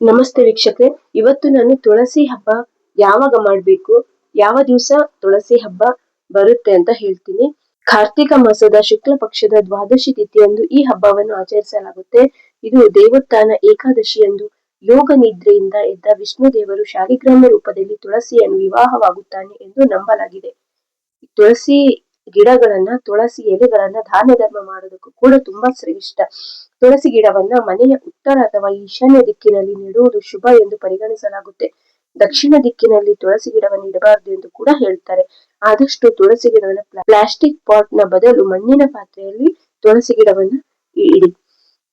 ನಮಸ್ತೆ ವೀಕ್ಷಕರೇ. ಇವತ್ತು ನಾನು ತುಳಸಿ ಹಬ್ಬ ಯಾವಾಗ ಮಾಡ್ಬೇಕು, ಯಾವ ದಿವಸ ತುಳಸಿ ಹಬ್ಬ ಬರುತ್ತೆ ಅಂತ ಹೇಳ್ತೀನಿ. ಕಾರ್ತಿಕ ಮಾಸದ ಶುಕ್ಲ ಪಕ್ಷದ ದ್ವಾದಶಿ ತಿಥಿಯಂದು ಈ ಹಬ್ಬವನ್ನು ಆಚರಿಸಲಾಗುತ್ತೆ. ಇದು ದೇವೋತ್ಥಾನ ಏಕಾದಶಿ ಎಂದು ಯೋಗ ನಿದ್ರೆಯಿಂದ ಎದ್ದ ವಿಷ್ಣು ದೇವರು ಶಾಲಿಗ್ರಾಮ ರೂಪದಲ್ಲಿ ತುಳಸಿಯನ್ನು ವಿವಾಹವಾಗುತ್ತಾನೆ ಎಂದು ನಂಬಲಾಗಿದೆ. ತುಳಸಿ ಗಿಡಗಳನ್ನ, ತುಳಸಿ ಎಲೆಗಳನ್ನ ದಾನ ಧರ್ಮ ಮಾಡೋದಕ್ಕೂ ಕೂಡ ತುಂಬಾ ಶ್ರೇಷ್ಠ. ತುಳಸಿ ಗಿಡವನ್ನ ಮನೆಯ ಉತ್ತರ ಅಥವಾ ಈಶಾನ್ಯ ದಿಕ್ಕಿನಲ್ಲಿ ನೆಡುವುದು ಶುಭ ಎಂದು ಪರಿಗಣಿಸಲಾಗುತ್ತೆ. ದಕ್ಷಿಣ ದಿಕ್ಕಿನಲ್ಲಿ ತುಳಸಿ ಗಿಡವನ್ನು ಇಡಬಾರದು ಎಂದು ಕೂಡ ಹೇಳ್ತಾರೆ. ಆದಷ್ಟು ತುಳಸಿ ಗಿಡವನ್ನ ಪ್ಲಾಸ್ಟಿಕ್ ಪಾಟ್ನ ಬದಲು ಮಣ್ಣಿನ ಪಾತ್ರೆಯಲ್ಲಿ ತುಳಸಿ ಗಿಡವನ್ನ ಇಡಿ.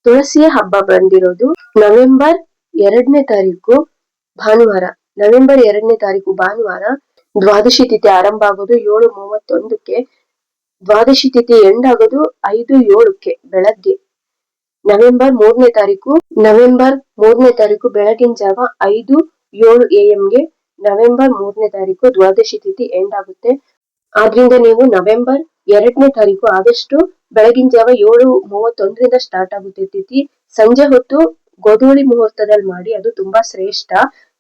ತುಳಸಿಯ ಹಬ್ಬ ಬಂದಿರೋದು ನವೆಂಬರ್ ಎರಡನೇ ತಾರೀಕು ಭಾನುವಾರ. ನವೆಂಬರ್ ಎರಡನೇ ತಾರೀಕು ಭಾನುವಾರ ದ್ವಾದಶಿ ತಿಥಿ ಆರಂಭ ಆಗೋದು ಏಳು ಮೂವತ್ತೊಂದಕ್ಕೆ. ದ್ವಾದಶಿ ತಿಥಿ ಎಂಡ್ ಆಗೋದು ಐದು ಏಳಕ್ಕೆ ಬೆಳಗ್ಗೆ. ನವೆಂಬರ್ ಮೂರನೇ ತಾರೀಕು, ನವೆಂಬರ್ ಮೂರನೇ ತಾರೀಕು ಬೆಳಗಿನ ಜಾವ ಐದು ಏಳು ಎ ಎಂಗೆ ನವೆಂಬರ್ ಮೂರನೇ ತಾರೀಕು ದ್ವಾದಶಿ ತಿಥಿ ಎಂಡ್ ಆಗುತ್ತೆ. ಆದ್ರಿಂದ ನೀವು ನವೆಂಬರ್ ಎರಡನೇ ತಾರೀಕು ಆದಷ್ಟು ಬೆಳಗಿನ ಜಾವ ಏಳು ಮೂವತ್ತೊಂದರಿಂದ ಸ್ಟಾರ್ಟ್ ಆಗುತ್ತೆ ತಿಥಿ. ಸಂಜೆ ಹೊತ್ತು ಗೋಧೂಳಿ ಮುಹೂರ್ತದಲ್ಲಿ ಮಾಡಿ ಅದು ತುಂಬಾ ಶ್ರೇಷ್ಠ.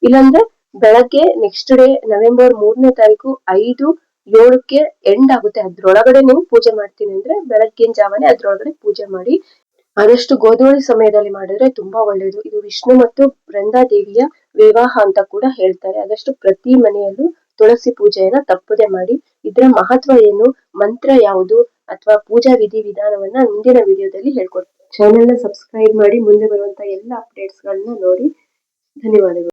ಇಲ್ಲಾಂದ್ರೆ ಬೆಳಗ್ಗೆ ನೆಕ್ಸ್ಟ್ ಡೇ ನವೆಂಬರ್ ಮೂರನೇ ತಾರೀಕು ಐದು ಏಳಕ್ಕೆ ಎಂಡ್ ಆಗುತ್ತೆ. ಅದ್ರೊಳಗಡೆ ನೀವು ಪೂಜೆ ಮಾಡ್ತೀನಿ ಅಂದ್ರೆ ಬೆಳಗ್ಗಿನ ಜಾವನೆ ಅದ್ರೊಳಗಡೆ ಪೂಜೆ ಮಾಡಿ ಆದಷ್ಟು ಗೋಧೂಳಿ ಸಮಯದಲ್ಲಿ ಮಾಡಿದ್ರೆ ತುಂಬಾ ಒಳ್ಳೆಯದು ಇದು ವಿಷ್ಣು ಮತ್ತು ಬೃಂದಾ ದೇವಿಯ ವಿವಾಹ ಅಂತ ಕೂಡ ಹೇಳ್ತಾರೆ. ಆದಷ್ಟು ಪ್ರತಿ ಮನೆಯಲ್ಲೂ ತುಳಸಿ ಪೂಜೆಯನ್ನ ತಪ್ಪದೆ ಮಾಡಿ. ಇದರ ಮಹತ್ವ ಏನು? ಮಂತ್ರ ಯಾವುದು? ಅಥವಾ ಪೂಜಾ ವಿಧಿ ವಿಧಾನವನ್ನ ಮುಂದಿನ ವಿಡಿಯೋದಲ್ಲಿ ಹೇಳ್ಕೊಡ್ತೀನಿ. ಚಾನೆಲ್ನ ಸಬ್ಸ್ಕ್ರೈಬ್ ಮಾಡಿ ಮುಂದೆ ಬರುವಂತ ಎಲ್ಲ ಅಪ್ಡೇಟ್ಸ್ ಗಳನ್ನ ನೋಡಿ. ಧನ್ಯವಾದಗಳು.